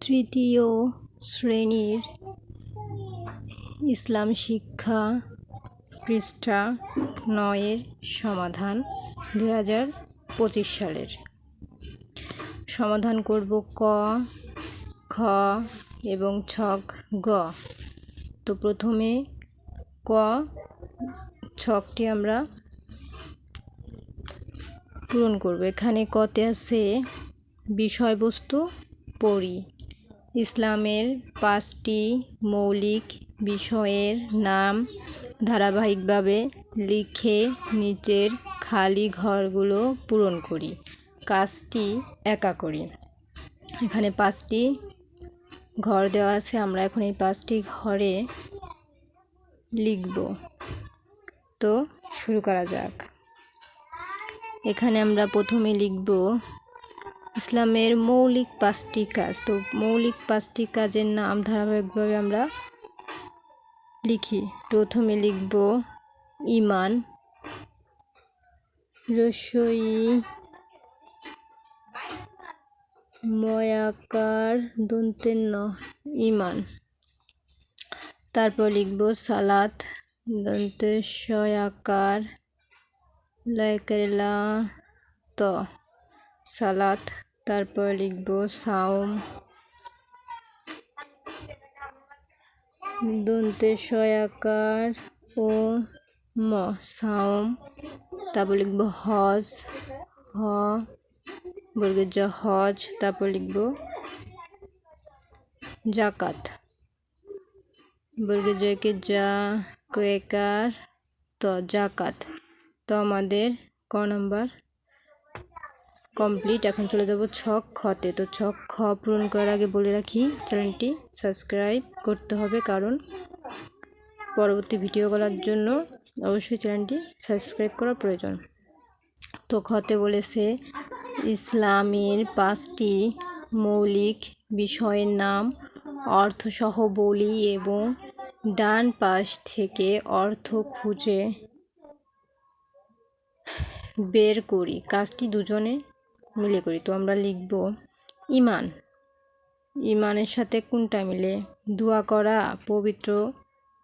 তৃতীয় শ্রেণির ইসলাম শিক্ষা পৃষ্ঠা নয়ের সমাধান দু হাজার পঁচিশ সালের। সমাধান করব ক, খ এবং ছক গ। তো প্রথমে ক, ছকটি আমরা পূরণ করব। এখানে কতে আছে বিষয়বস্তু পড়ি। ইসলামের পাঁচটি মৌলিক বিষয়ের নাম ধারাবাহিকভাবে লিখে নিচের খালি ঘরগুলো পূরণ করি, কাজটি একা করি। এখানে পাঁচটি ঘর দেওয়া আছে, আমরা এখন এই পাঁচটি ঘরে লিখব। তো শুরু করা যাক। এখানে আমরা প্রথমে লিখব ইসলামের মৌলিক পাঁচটি কাজ। তো মৌলিক পাঁচটি কাজের নাম ধারাবাহিকভাবে আমরা লিখি। প্রথমে লিখব ইমান রসই, ময়াকার দন্তের ন ইমান তারপর লিখব সালাত, দন্তে শয়াকার লয়কারেলা, ত, সালাত। তারপর লিখব সাওম। দন্তে সয়াকার ও ম, সাওম। তারপর লিখব হজ, হ, বর্গের জ, হজ। তারপর লিখব জাকাত। বর্গের জয়কে যা কয়েকার তো, জাকাত। তো আমাদের ক নাম্বার? কমপ্লিট এখন চলে যাব ছক খতে। তো ছক খ পূরণ করার আগে বলে রাখি, চ্যানেলটি সাবস্ক্রাইব করতে হবে, কারণ পরবর্তী ভিডিও করার জন্য অবশ্যই চ্যানেলটি সাবস্ক্রাইব করা প্রয়োজন। তো খতে বলেছে, ইসলামের পাঁচটি মৌলিক বিষয়ের নাম অর্থসহ বলি এবং ডান পাশ থেকে অর্থ খুঁজে বের করি। কাজটি দুজনে মিলে করি। তো আমরা লিখব, ইমান। ইমানের সাথে কোনটা মিলে? দোয়া করা, পবিত্র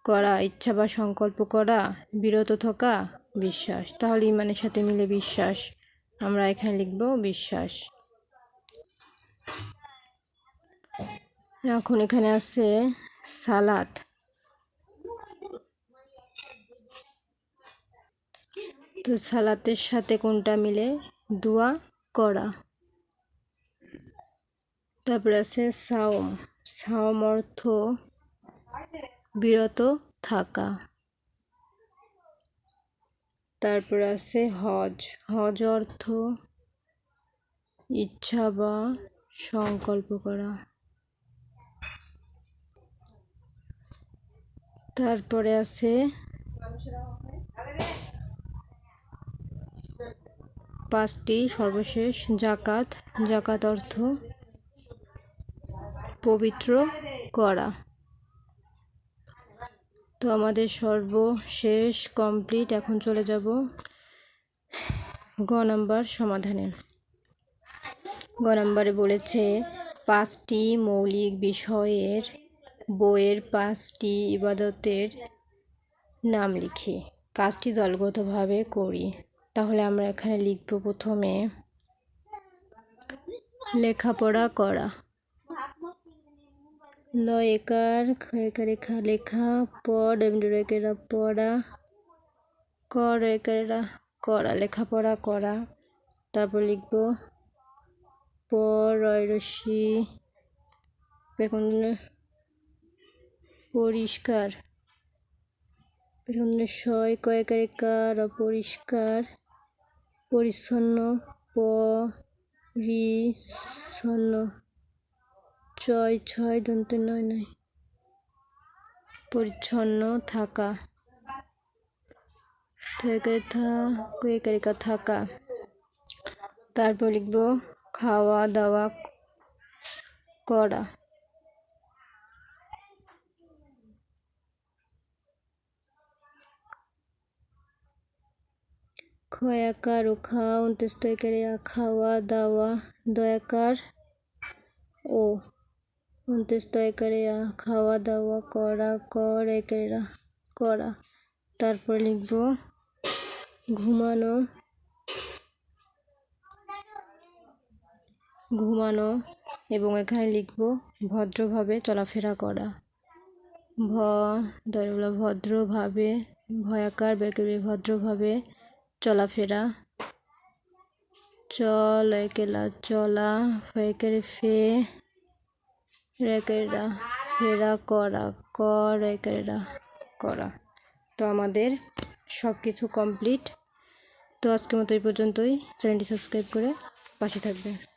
করা, ইচ্ছা বা সংকল্প করা, বিরত থাকা, বিশ্বাস। তাহলে ইমানের সাথে মিলে বিশ্বাস। আমরা এখানে লিখব, বিশ্বাস। এখন এখানে আছে, সালাত। তো সালাতের সাথে কোনটা মিলে? দোয়া করা। তারপরে আছে সাওম। সাওম অর্থ বিরত থাকা। তারপর আছে হজ। হজ অর্থ ইচ্ছা বা সংকল্প করা। তারপরে আছে পাঁচটি সর্বশেষ, জাকাত জাকাত অর্থ, পবিত্র করা। তো আমাদের সর্বশেষ কমপ্লিট এখন চলে যাব গ নাম্বার সমাধানে। গ নাম্বারে বলেছে, পাঁচটি মৌলিক বিষয়ের বইয়ের পাঁচটি ইবাদতের নাম লিখি। কাজটি দলগতভাবে করি। তাহলে আমরা এখানে লিখব প্রথমে লেখাপড়া করা। ল একার একার রেখা লেখা পড় এমডেরা পড়া কর করা লেখাপড়া করা। তারপর লিখব পর রসি পরিষ্কার। শয় কয়েকার অপরিষ্কার। পরিচ্ছন্ন পরিচ্ছন্ন। ছয় ছয়, দন্ত নয় নয়। পরিচ্ছন্ন থাকা। কয়েকারিকা থাকা। তারপর লিখব খাওয়া দাওয়া করা। খয়াকার ও খাওয়া উনত্রিশ খাওয়া দাওয়া, দয়াকার ও আ খাওয়া দাওয়া করা, কর একেরা, করা। তারপর লিখব, ঘুমানো ঘুমানো এবং এখানে লিখব, ভদ্রভাবে চলাফেরা করা। ভ দরগুলো ভদ্রভাবে, ভয়াকার বেকেবে ভদ্রভাবে চলাফেরা। চল একেলা, চলা ফেকের ফে রেকেরা ফেরা করা, কর একেরা করা। তো আমাদের সব কিছু কমপ্লিট। তো আজকের মতো এই পর্যন্তই। চ্যানেলটি সাবস্ক্রাইব করে পাশে থাকবে